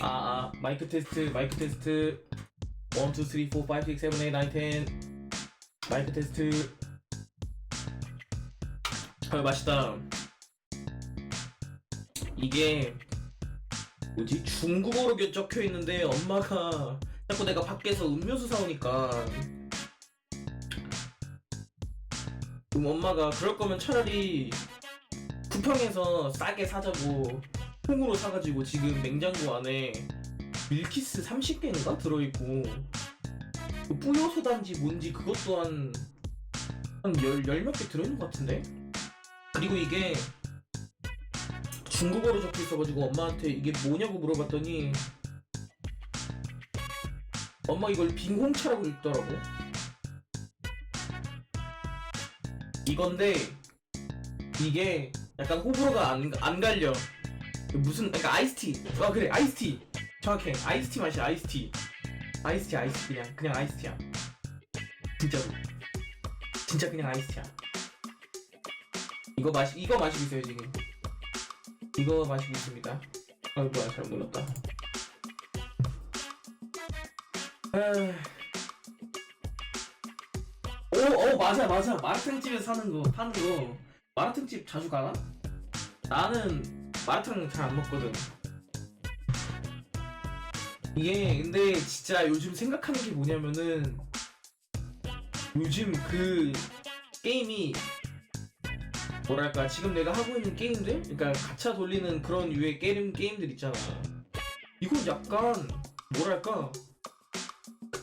아, 아. 마이크 테스트 마이크 테스트. 1 2 3 4 5 6 7 8 9 10 마이크 테스트. 아 맛있다. 이게 뭐지? 중국어로 겨- 적혀 있는데 엄마가 자꾸 내가 밖에서 음료수 사오니까. 그럼 엄마가 그럴 거면 차라리 쿠팡에서 싸게 사자고 통으로 사가지고 지금 냉장고 안에 밀키스 30개인가 들어있고 그 뿌요소 단지 뭔지 그것도 한, 한 열, 열몇 개 들어있는 것 같은데? 그리고 이게 중국어로 적혀 있어가지고 엄마한테 이게 뭐냐고 물어봤더니 엄마 이걸 빈홍차라고 읽더라고 이건데 이게 약간 호불호가 안, 안 갈려 무슨 그러니까 아이스티. 아 그래 아이스티. 정확해. 아이스티 맛이야 아이스티. 아이스티 아이스티 그냥 그냥 아이스티야. 진짜로. 진짜 그냥 아이스티야. 이거 마시 이거 마시고 있어요 지금. 이거 마시고 있습니다. 아 뭐야 잘못 눌렀다. 오어 맞아 맞아. 마라탕집에서 사는 거 파는 거. 마라탕집 자주 가나? 나는 마라탕 잘 안 먹거든. 이게 근데 진짜 요즘 생각하는 게 뭐냐면은 요즘 그 게임이 뭐랄까 지금 내가 하고 있는 게임들 그러니까 가차 돌리는 그런 유의 게임 게임들 있잖아. 이건 약간 뭐랄까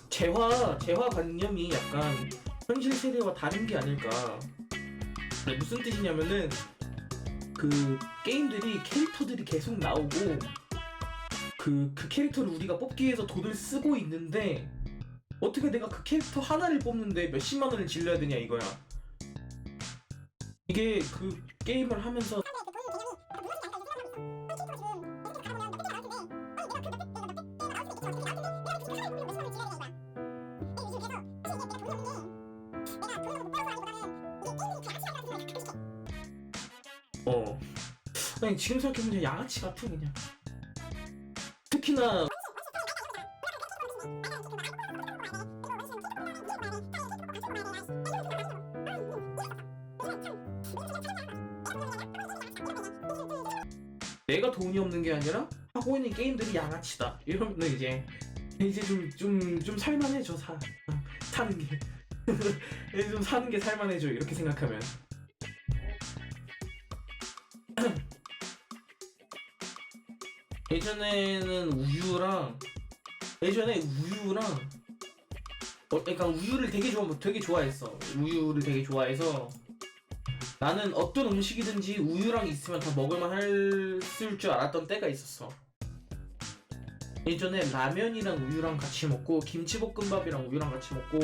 재화 재화 관념이 약간 현실 세대와 다른 게 아닐까. 무슨 뜻이냐면은 그 게임들이 캐릭터들이 계속 나오고 그, 그 캐릭터를 우리가 뽑기 위해서 돈을 쓰고 있는데 어떻게 내가 그 캐릭터 하나를 뽑는데 몇십만 원을 질러야 되냐 이거야. 이게 그 게임을 하면서 어. 아니 지금 생각해보면 양아치 같아 그냥. 특히나 내가 돈이 없는 게 아니라 하고 있는 게임들이 양아치다. 이러면 이제 이제 좀 좀 좀 살만해져 사 어, 사는 게. 좀 사는 게 살만해져 이렇게 생각하면 예전에는 우유랑 예전에 우유랑 어, 그러니까 우유를 되게 좋아 되게 좋아했어. 우유를 되게 좋아해서. 나는 어떤 음식이든지 우유랑 있으면 다 먹을만 했을 줄 알았던 때가 있었어. 예전에 라면이랑 우유랑 같이 먹고 김치볶음밥이랑 우유랑 같이 먹고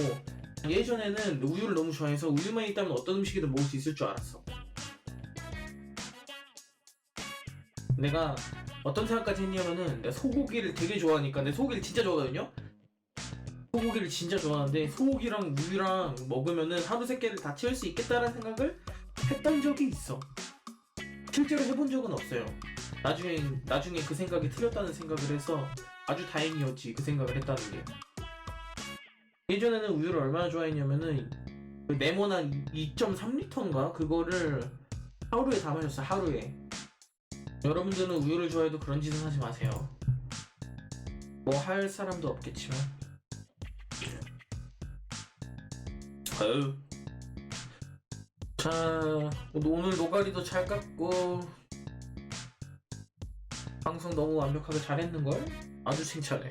예전에는 우유를 너무 좋아해서 우유만 있다면 어떤 음식이든 먹을 수 있을 줄 알았어. 내가 어떤 생각까지 했냐면은 내가 소고기를 되게 좋아하니까 내 소고기를 진짜 좋아하거든요. 소고기를 진짜 좋아하는데 소고기랑 우유랑 먹으면은 하루 세 끼를 다 채울 수 있겠다라는 생각을 했던 적이 있어. 실제로 해본 적은 없어요. 나중에 나중에 그 생각이 틀렸다는 생각을 해서 아주 다행이었지 그 생각을 했다는 게. 예전에는 우유를 얼마나 좋아했냐면은 그 네모난 2.3리터인가 그거를 하루에 다 마셨어 하루에. 여러분들은 우유를 좋아해도 그런 짓은 하지 마세요. 뭐 할 사람도 없겠지만. 아유. 자, 오늘 노가리도 잘 깎고 방송 너무 완벽하게 잘했는걸? 아주 칭찬해.